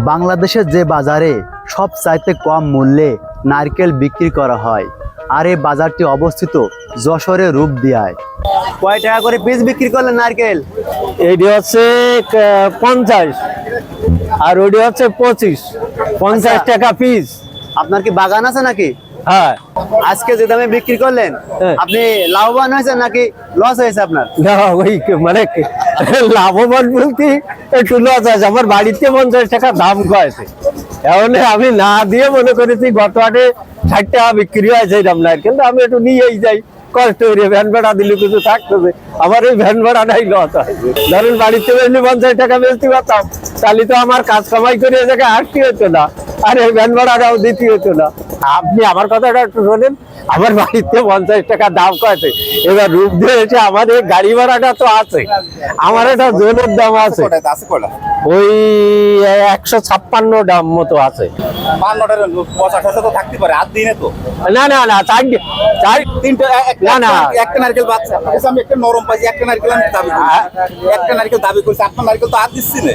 বাংলাদেশের যে বাজারে সব চাইতে কম মূল্যে নারকেল বিক্রি করা হয় আর এই বাজারটি অবস্থিত যশোরে রূপ রূপদিয়ায়। কয় টাকা করে পিস বিক্রি করলেন নারকেল? এইটি হচ্ছে পঞ্চাশ। আর ওটি হচ্ছে পঁচিশ। পঞ্চাশ আচ্ছা। টাকা পিস আপনার কি বাগান আছে নাকি? হ্যাঁ। আজকে যে দামে বিক্রি করলেন হ্যাঁ। আপনি লাভবান হয়েছেন নাকি লস হয়েছে আপনার? না ওই মানে লাভবান বলতে একটু লস আছে। আমার বাড়িতে পঞ্চাশ টাকা দাম কয়েছে। এখন আমি না দিয়ে মনে করেছি গত হাটে ষাট টাকা বিক্রি হয়েছে না কিন্তু আমি একটু নিয়েই যাই। কষ্ট করে ভ্যান ভাড়া দিলে কিছু থাকতেছে। আমার ওই ভ্যান ভাড়াটাই লস হয়। ধরেন বাড়িতে বেরলে পঞ্চাশ টাকা বেচতে পারতাম তাহলে তো আমার কাজ কামাই করে এ জায়গায় আসতে হতো না। আর এই ভ্যান ভাড়াটাও দিতে হতো না। আপনি আমার কথাটা একটু শোনেন আমার বাড়িতে পঞ্চাশ টাকা দাম কয়েছে। এবার রূপ দিয়ে এসে আমার এই গাড়ি ভাড়াটা তো আছে আমার একটা জোনের দাম আছে ওই একশো ছাপ্পান্ন দাম মতো আছে। বান্নটার পঁচাশ তো থাকতে পারে আর দিনে তো। না না না চার চার তিনটা না, না। একটা নারকেল বাচ্চা আমি একটা নরম পাইছি একটা নারকেল আমি দাবি একটা নারকেল দাবি করছি আপনার নারকেল তো আর দিচ্ছি না।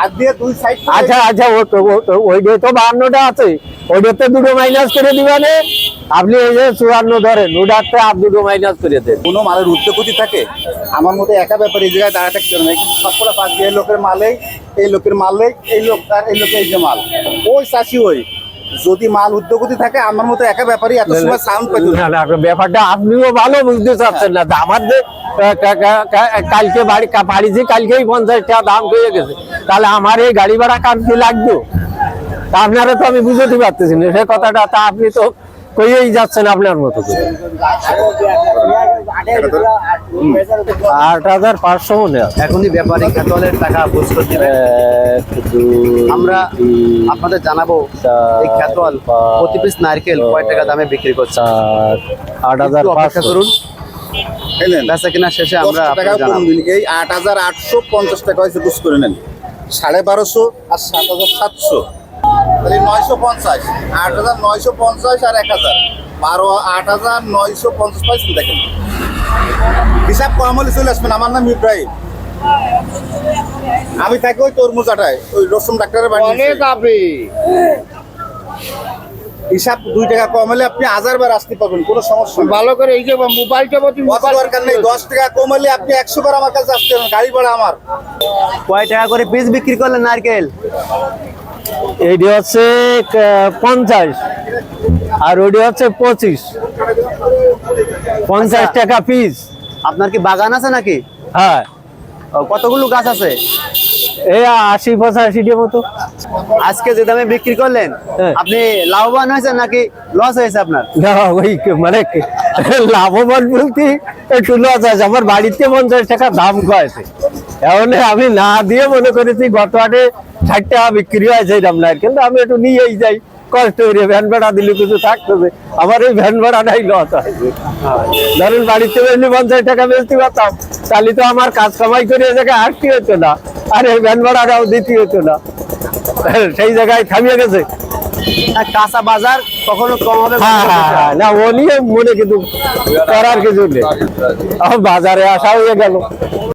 আর দিয়ে দুই সাইড আচ্ছা আচ্ছা ওই তো বাহান্নটা আছে। ওইটাতে দুটো মাইনাস করে দিবেন আপনি এই যে চুয়ান্ন ধরেন ওটাতে আর দুটো মাইনাস করে দেন। কোনো মালের উদ্যোগতি থাকে? আমার মতো একা ব্যাপারে এই জায়গায় দাঁড়া থাকতে হবে সবকটা পাঁচ এই লোকের মালেই এই লোকের মালেই এই লোক আর এই লোকের এই যে মাল। ওই চাষি ওই। যদি মাল উদ্যোগতি থাকে আমার মতো একা ব্যাপারই এত সময় সাউন্ড পেত না। না ব্যাপারটা আপনিও ভালো বুঝতে চাচ্ছেন না। যে কা- কালকে বাড়ি কা- বাড়িতে কালকেই পঞ্চাশ টাকা দাম হয়ে গেছে। তাহলে আমার এই গাড়ি ভাড়া কাটতে লাগতো তা আপনারা তো আমি বুঝতে পারতেছি না। সে কথাটা তা আপনি তো কইয়েই যাচ্ছেন আপনার মতো করে। আট হাজার পাঁচশো মনে এখনই ব্যাপারী খেতলের টাকা বুঝতে দিবেন আমরা আপনাদের জানাব এই খেতল প্রতি পিস নারকেল কয় টাকা দামে বিক্রি করছে? আট হাজার পাঁচশো। করুন। বেচা কিনা শেষে আমরা এই আট হাজার আটশো পঞ্চাশ টাকা হয়েছে বুঝ করে নেন। সাড়ে বারোশো আর সাত হাজার সাতশো। তাহলে নয়শো পঞ্চাশ আট হাজার নয়শো পঞ্চাশ আর এক হাজার। বারো আট হাজার নয়শো পঞ্চাশ পাইছেন দেখেন। হিসাব কম হলে চলে আসবেন। আমার নাম ইব্রাহিম। আমি থাকি ওই তরমুজাটায় ওই রসুন ডাক্তারের বাড়ি হিসাব দুই টাকা কম হলে আপনি হাজার বার আসতে পারবেন কোনো সমস্যা নেই। ভালো করে এই যে অত দরকার নেই দশ টাকা কম হলে আপনি একশো বার আমার কাছে আসতে পারবেন গাড়ি ভাড়া আমার। কয় টাকা করে পিস বিক্রি করলেন নারকেল? এইটি হচ্ছে পঞ্চাশ। আর ওইটি হচ্ছে পঁচিশ। পঞ্চাশ আচ্ছা। টাকা পিস আপনার কি বাগান আছে নাকি? হ্যাঁ। কতগুলো গাছ আছে? এই আশি পঁচাশিটির মতো। আজকে যে দামে বিক্রি করলেন হ্যাঁ। আপনি লাভবান হয়েছেন নাকি লস হয়েছে আপনার? না ওই মানে লাভবান বলতে একটু লস আছে। আমার বাড়িতে পঞ্চাশ টাকা দাম কয়েছে। এখন আমি না দিয়ে মনে করেছি গত হাটে ষাট টাকা বিক্রি হয়েছে এরকম না কিন্তু আমি একটু নিয়েই যাই। কষ্ট করে ভ্যান ভাড়া দিলে কিছু থাকতেছে আমার এই ভ্যান ভাড়াটাই লস হয়। ধরেন বাড়িতে বেরলে পঞ্চাশ টাকা বেচতে পারতাম তাহলে তো আমার কাজ কামাই করে এ জায়গায় আসতে হতো না? আর এই ভ্যান ভাড়াটাও দিতে হতো না। সেই জায়গায় থামিয়ে গেছে। কাঁচা বাজার কখনো কম হবে হ্যাঁ হ্যাঁ হ্যাঁ। না ও নিয়ে মনে কিন্তু করার কিছু নেই। বাজারে আসা হয়ে গেল।